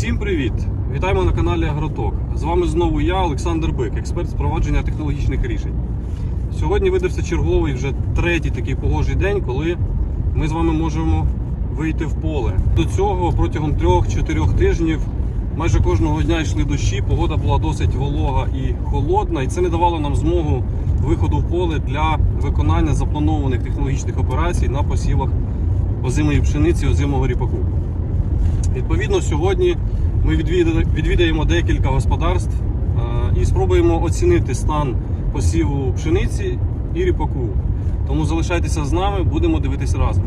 Всім привіт! Вітаємо на каналі Агроток. З вами знову я, Олександр Бик, експерт з провадження технологічних рішень. Сьогодні видався черговий вже третій такий погожий день, коли ми з вами можемо вийти в поле. До цього протягом трьох-чотирьох тижнів майже кожного дня йшли дощі, погода була досить волога і холодна, і це не давало нам змогу виходу в поле для виконання запланованих технологічних операцій на посівах озимої пшениці, озимого ріпаку. Відповідно, сьогодні ми відвідаємо декілька господарств е, і спробуємо оцінити стан посіву пшениці і ріпаку. Тому залишайтеся з нами, будемо дивитися разом.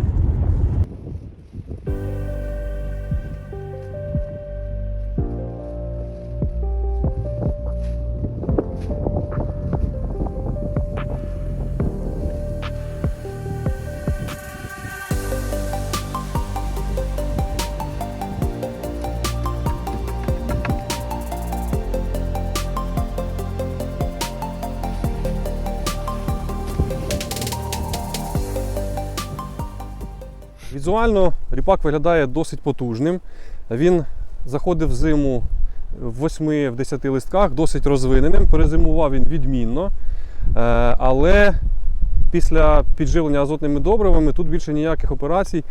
Візуально ріпак виглядає досить потужним. Він заходив в зиму в 8-10 листках, досить розвиненим. Перезимував він відмінно. Е, Але після підживлення азотними добривами тут більше ніяких операцій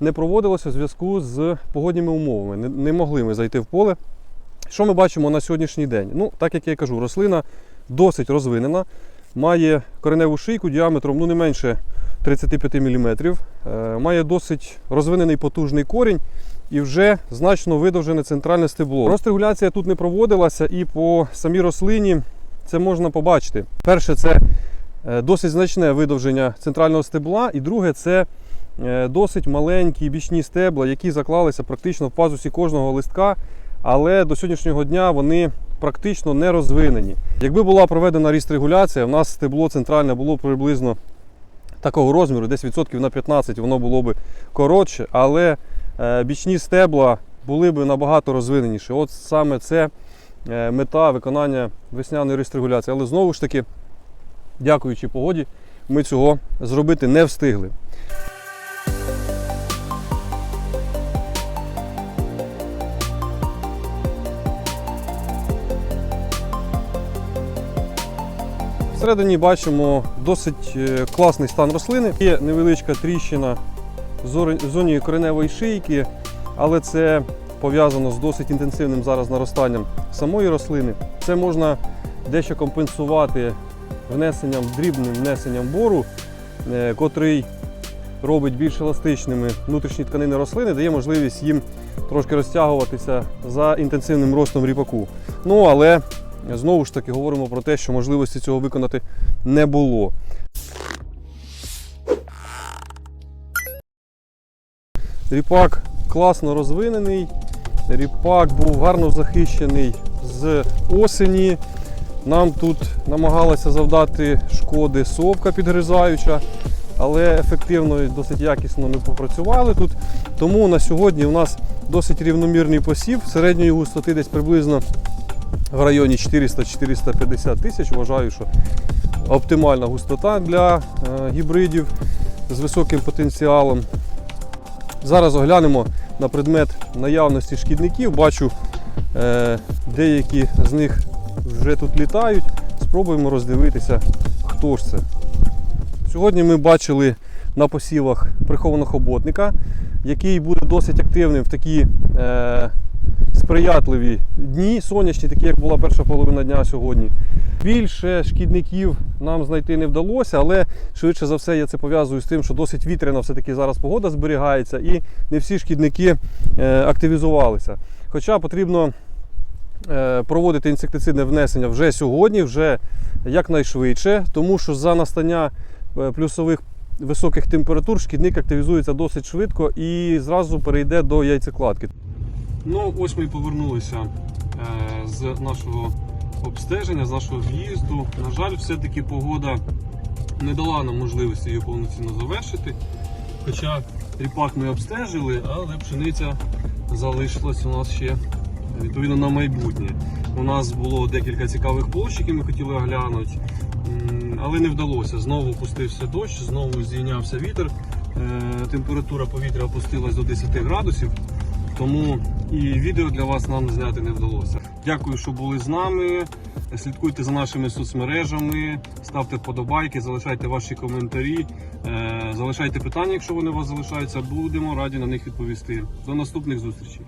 не проводилося у зв'язку з погодніми умовами. Не могли ми зайти в поле. Що ми бачимо на сьогоднішній день? Ну, так як я і кажу, рослина досить розвинена, має кореневу шийку діаметром ну, не менше 35 мм, має досить розвинений потужний корінь і вже значно видовжене центральне стебло. Рострегуляція тут не проводилася, і по самій рослині це можна побачити. Перше, це е, досить значне видовження центрального стебла, і друге, це е, досить маленькі бічні стебла, які заклалися практично в пазусі кожного листка, але до сьогоднішнього дня вони практично не розвинені. Якби була проведена рістрегуляція, у нас стебло центральне було приблизно такого розміру, десь відсотків на 15 воно було б коротше, але е, бічні стебла були б набагато розвиненіші. От саме це е, мета виконання весняної рестрегуляції. Але знову ж таки, дякуючи погоді, ми цього зробити не встигли. Всередині бачимо досить е, класний стан рослини. Є невеличка тріщина в зоні кореневої шийки, але це пов'язано з досить інтенсивним зараз наростанням самої рослини. Це можна дещо компенсувати внесенням, дрібним внесенням бору, е, котрий робить більш еластичними внутрішні тканини рослини, дає можливість їм трошки розтягуватися за інтенсивним ростом ріпаку. Ну але знову ж таки говоримо про те, що можливості цього виконати не було. Ріпак класно розвинений. Ріпак був гарно захищений з осені. Нам тут намагалася завдати шкоди совка підгризаюча, але ефективно і досить якісно ми попрацювали тут. Тому на сьогодні у нас досить рівномірний посів середньої густоти десь приблизно в районі 400-450 тисяч. Вважаю, що оптимальна густота для е, гібридів з високим потенціалом. Зараз оглянемо на предмет наявності шкідників. Бачу, е, деякі з них вже тут літають. Спробуємо роздивитися, хто ж це. Сьогодні ми бачили на посівах прихованого хоботника, який буде досить активним в такі е, сприятливі дні, сонячні, такі як була перша половина дня сьогодні. Більше шкідників нам знайти не вдалося, але швидше за все я це пов'язую з тим, що досить вітряна все-таки зараз погода зберігається і не всі шкідники е, активізувалися. Хоча потрібно е, проводити інсектицидне внесення вже сьогодні, вже якнайшвидше, тому що за настання е, плюсових високих температур шкідник активізується досить швидко і зразу перейде до яйцекладки. Ну, ось ми і повернулися е, з нашого обстеження, з нашого в'їзду. На жаль, все-таки погода не дала нам можливості її повноцінно завершити. Хоча ріпак ми обстежили, але пшениця залишилась у нас ще відповідно на майбутнє. У нас було декілька цікавих площ, які ми хотіли оглянути, але не вдалося. Знову пустився дощ, знову здійнявся вітер. Е, Температура повітря опустилась до 10 градусів. тому і відео для вас нам зняти не вдалося. Дякую, що були з нами. Слідкуйте за нашими соцмережами, ставте вподобайки, залишайте ваші коментарі, е, залишайте питання, якщо вони у вас залишаються. Будемо раді на них відповісти. До наступних зустрічей.